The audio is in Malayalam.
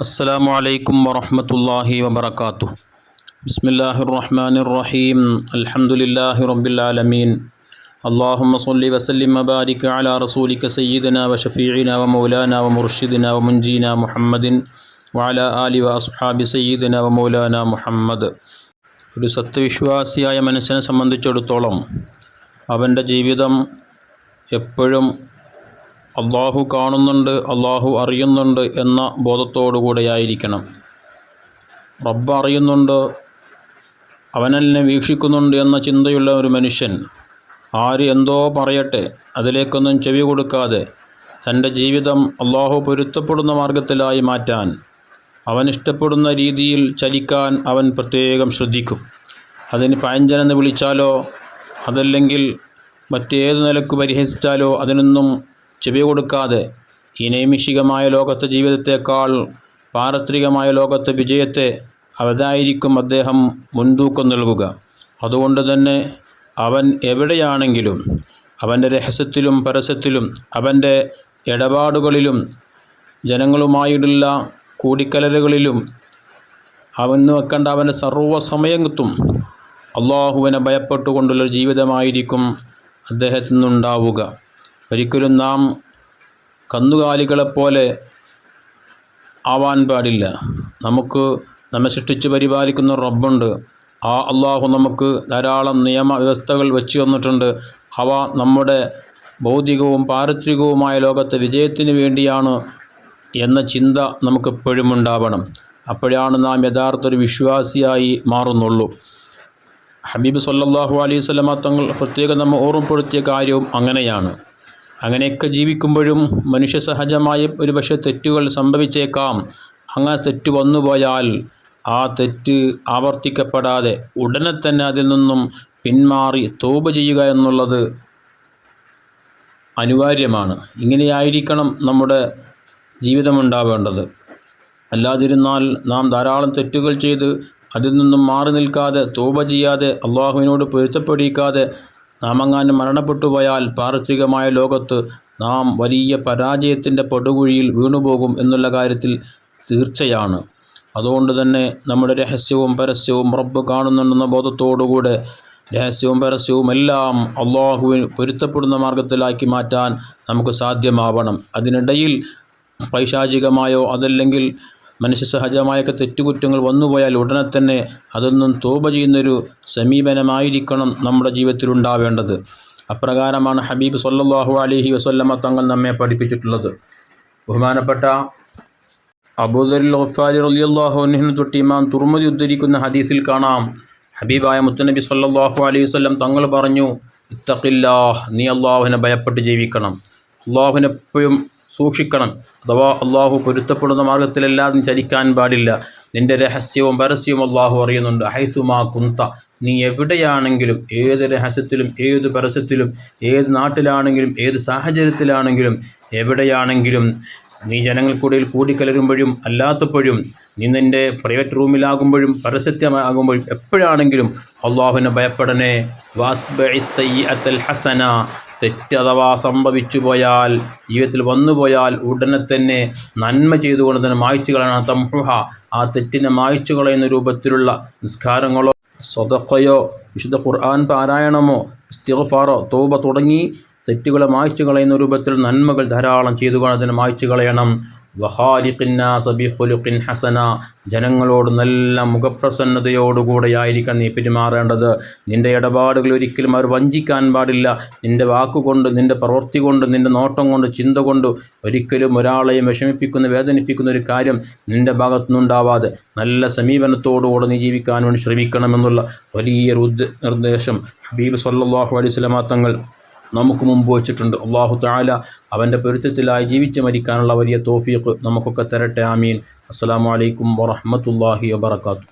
السلام عليكم ورحمة الله وبركاته بسم الله الرحمن الرحيم الحمد لله رب العالمين اللهم صل وسلم وبارك على رسولك سيدنا وشفيعنا ومولانا ومرشدنا ومنجينا محمد وعلى آله وأصحاب سيدنا ومولانا محمد ഒരു സത്യവിശ്വാസിയായ മനുഷ്യനെ സംബന്ധിച്ചിടത്തോളം അവൻ്റെ ജീവിതം എപ്പോഴും അള്ളാഹു കാണുന്നുണ്ട് അള്ളാഹു അറിയുന്നുണ്ട് എന്ന ബോധത്തോടു കൂടെയായിരിക്കണം റബ്ബ് അറിയുന്നുണ്ട്? അവനെന്നെ വീക്ഷിക്കുന്നുണ്ട് എന്ന ചിന്തയുള്ള ഒരു മനുഷ്യൻ ആര് എന്തോ പറയട്ടെ അതിലേക്കൊന്നും ചെവി കൊടുക്കാതെ തന്റെ ജീവിതം അള്ളാഹു പൊരുത്തപ്പെടുന്ന മാർഗത്തിലായി മാറ്റാൻ അവൻ ഇഷ്ടപ്പെടുന്ന രീതിയിൽ ചലിക്കാൻ അവൻ പ്രത്യേകം ശ്രദ്ധിക്കും. അതിന് പഴഞ്ചനെന്ന് വിളിച്ചാലോ അതല്ലെങ്കിൽ മറ്റേത് നിലയ്ക്ക് പരിഹസിച്ചാലോ അതിനൊന്നും ചെവി കൊടുക്കാതെ ഈ നൈമിഷികമായ ലോകത്തെ ജീവിതത്തേക്കാൾ പാരത്രികമായ ലോകത്തെ വിജയത്തെ അവതായിരിക്കും അദ്ദേഹം മുൻതൂക്കം നൽകുക. അതുകൊണ്ട് തന്നെ അവൻ എവിടെയാണെങ്കിലും അവന്റെ രഹസ്യത്തിലും പരസ്യത്തിലും അവന്റെ ഇടപാടുകളിലും ജനങ്ങളുമായിട്ടുള്ള കൂടിക്കലരുകളിലും അവന്ന് വെക്കേണ്ട അവന്റെ സർവസമയത്തും അള്ളാഹുവിനെ ഭയപ്പെട്ടുകൊണ്ടുള്ള ജീവിതമായിരിക്കും അദ്ദേഹത്തിൽ നിന്നുണ്ടാവുക ഒരിക്കലും നാം കന്നുകാലികളെപ്പോലെ ആവാൻ പാടില്ല. നമുക്ക് നമ്മെ സൃഷ്ടിച്ച് പരിപാലിക്കുന്ന റബ്ബുണ്ട്. ആ അള്ളാഹു നമുക്ക് ധാരാളം നിയമ വ്യവസ്ഥകൾ വെച്ച് തന്നിട്ടുണ്ട്. അവ നമ്മുടെ ഭൗതികവും പാരിത്രികവുമായ ലോകത്തെ വിജയത്തിന് വേണ്ടിയാണ് എന്ന ചിന്ത നമുക്കെപ്പോഴും ഉണ്ടാവണം. അപ്പോഴാണ് നാം യഥാർത്ഥ ഒരു വിശ്വാസിയായി മാറുന്നുള്ളൂ. ഹബീബ് സല്ലാഹു അലൈഹി സ്വലമ തങ്ങൾ പ്രത്യേകം നമ്മൾ ഓർമ്മപ്പെടുത്തിയ കാര്യവും അങ്ങനെയാണ്. അങ്ങനെയൊക്കെ ജീവിക്കുമ്പോഴും മനുഷ്യ സഹജമായ ഒരു പക്ഷേ തെറ്റുകൾ സംഭവിച്ചേക്കാം. അങ്ങനെ തെറ്റ് വന്നുപോയാൽ ആ തെറ്റ് ആവർത്തിക്കപ്പെടാതെ ഉടനെ തന്നെ അതിൽ നിന്നും പിന്മാറി തോപ ചെയ്യുക എന്നുള്ളത് അനിവാര്യമാണ്. ഇങ്ങനെയായിരിക്കണം നമ്മുടെ ജീവിതമുണ്ടാവേണ്ടത്. അല്ലാതിരുന്നാൽ നാം ധാരാളം തെറ്റുകൾ ചെയ്ത് അതിൽ നിന്നും മാറി നിൽക്കാതെ തോപ ചെയ്യാതെ അള്ളാഹുവിനോട് പൊരുത്തപ്പെടിക്കാതെ നാം മരണപ്പെട്ടുപോയാൽ മരണപ്പെട്ടു പോയാൽ പാർഥികമായ ലോകത്ത് നാം വലിയ പരാജയത്തിന്റെ പടുകുഴിയിൽ വീണുപോകും എന്നുള്ള കാര്യത്തിൽ തീർച്ചയാണ്. അതുകൊണ്ട് തന്നെ നമ്മുടെ രഹസ്യവും പരസ്യവും റബ്ബ് കാണുന്നുണ്ടെന്ന ബോധത്തോടുകൂടെ രഹസ്യവും പരസ്യവും എല്ലാം അള്ളാഹുവിന് പൊരുത്തപ്പെടുന്ന മാർഗത്തിലാക്കി മാറ്റാൻ നമുക്ക് സാധ്യമാവണം. അതിനിടയിൽ പൈശാചികമായോ അതല്ലെങ്കിൽ മനുഷ്യ സഹജമായൊക്കെ തെറ്റുകുറ്റങ്ങൾ വന്നുപോയാൽ ഉടനെ തന്നെ അതൊന്നും തോപ ചെയ്യുന്നൊരു സമീപനമായിരിക്കണം നമ്മുടെ ജീവിതത്തിൽ ഉണ്ടാവേണ്ടത്. അപ്രകാരമാണ് ഹബീബ് സല്ലാഹു അലഹി വസ്ല്ലമ്മ തങ്ങൾ നമ്മെ പഠിപ്പിച്ചിട്ടുള്ളത്. ബഹുമാനപ്പെട്ട അബൂദറിൽ ഗഫാരി റലിയല്ലാഹുവിന് തൊട്ട് ഇമാം ഉദ്ധരിക്കുന്ന ഹദീസിൽ കാണാം. ഹബീബായ മുത്തനബി സല്ലാഹു അലൈഹി വസ്ലം തങ്ങൾ പറഞ്ഞു ഇത്തഖില്ലാഹ് നീ അള്ളാഹുവിനെ ഭയപ്പെട്ട് ജീവിക്കണം. അള്ളാഹുവിനെപ്പോഴും സൂക്ഷിക്കണം. അഥവാ അള്ളാഹു പൊരുത്തപ്പെടുന്ന മാർഗത്തിലല്ലാതെ ചലിക്കാൻ പാടില്ല. നിന്റെ രഹസ്യവും പരസ്യവും അള്ളാഹു അറിയുന്നുണ്ട്. ഹൈസുമാ കുന്ത. നീ എവിടെയാണെങ്കിലും ഏത് രഹസ്യത്തിലും ഏത് പരസ്യത്തിലും ഏത് നാട്ടിലാണെങ്കിലും ഏത് സാഹചര്യത്തിലാണെങ്കിലും എവിടെയാണെങ്കിലും നീ ജനങ്ങൾക്കിടയിൽ കൂടിക്കലരുമ്പോഴും അല്ലാത്തപ്പോഴും നീ നിന്റെ പ്രൈവറ്റ് റൂമിലാകുമ്പോഴും പരസ്യമാകുമ്പോഴും എപ്പോഴാണെങ്കിലും അള്ളാഹുവിനെ ഭയപ്പെടണേ. അത്തൽ ഹസന. തെറ്റ് അഥവാ സംഭവിച്ചു പോയാൽ ജീവിതത്തിൽ വന്നുപോയാൽ ഉടനെ തന്നെ നന്മ ചെയ്തുകൊണ്ട് തന്നെ മായ്ച്ചു കളയണം തംഹുഹ ആ തെറ്റിനെ മായ്ച്ചു കളയുന്ന രൂപത്തിലുള്ള നിസ്കാരങ്ങളോ സ്വതക്കയോ വിശുദ്ധ ഖുർആൻ പാരായണമോ ഇസ്തിഗ്ഫാറോ തോബ തുടങ്ങി തെറ്റുകളെ മായ്ച്ചു കളയുന്ന രൂപത്തിൽ നന്മകൾ ധാരാളം ചെയ്തുകൊണ്ട് അതിനെ മായ്ച്ചു കളയണം വഹാലിഖിന്നാസബിഹുലുഖിൻ ഹസന. ജനങ്ങളോട് നല്ല മുഖപ്രസന്നതയോടുകൂടെയായിരിക്കണം നീ പെരുമാറേണ്ടത്. നിന്റെ ഇടപാടുകൾ ഒരിക്കലും അവർ വഞ്ചിക്കാൻ പാടില്ല. നിന്റെ വാക്കുകൊണ്ട് നിന്റെ പ്രവൃത്തി കൊണ്ട് നിന്റെ നോട്ടം കൊണ്ട് ചിന്ത കൊണ്ട് ഒരിക്കലും ഒരാളെയും വിഷമിപ്പിക്കുന്ന വേദനിപ്പിക്കുന്ന ഒരു കാര്യം നിന്റെ ഭാഗത്തുനിന്നുണ്ടാവാതെ നല്ല സമീപനത്തോടുകൂടെ നീ ജീവിക്കാൻ വേണ്ടി ശ്രമിക്കണമെന്നുള്ള വലിയൊരു നിർദ്ദേശം. ഹബീബ് സല്ലാഹു അലൈഹി സ്വലമാ തങ്ങൾ നമുക്ക് മുമ്പ് വെച്ചിട്ടുണ്ട്. അള്ളാഹു താല അവന്റെ പൊരുത്തത്തിലായി ജീവിച്ച് മരിക്കാനുള്ള വലിയ തോഫീഖ് നമുക്കൊക്കെ തരട്ടെ. ആമീൻ. അസ്സാം വലൈക്കും വറഹമത്തല്ലാഹി വാത്തു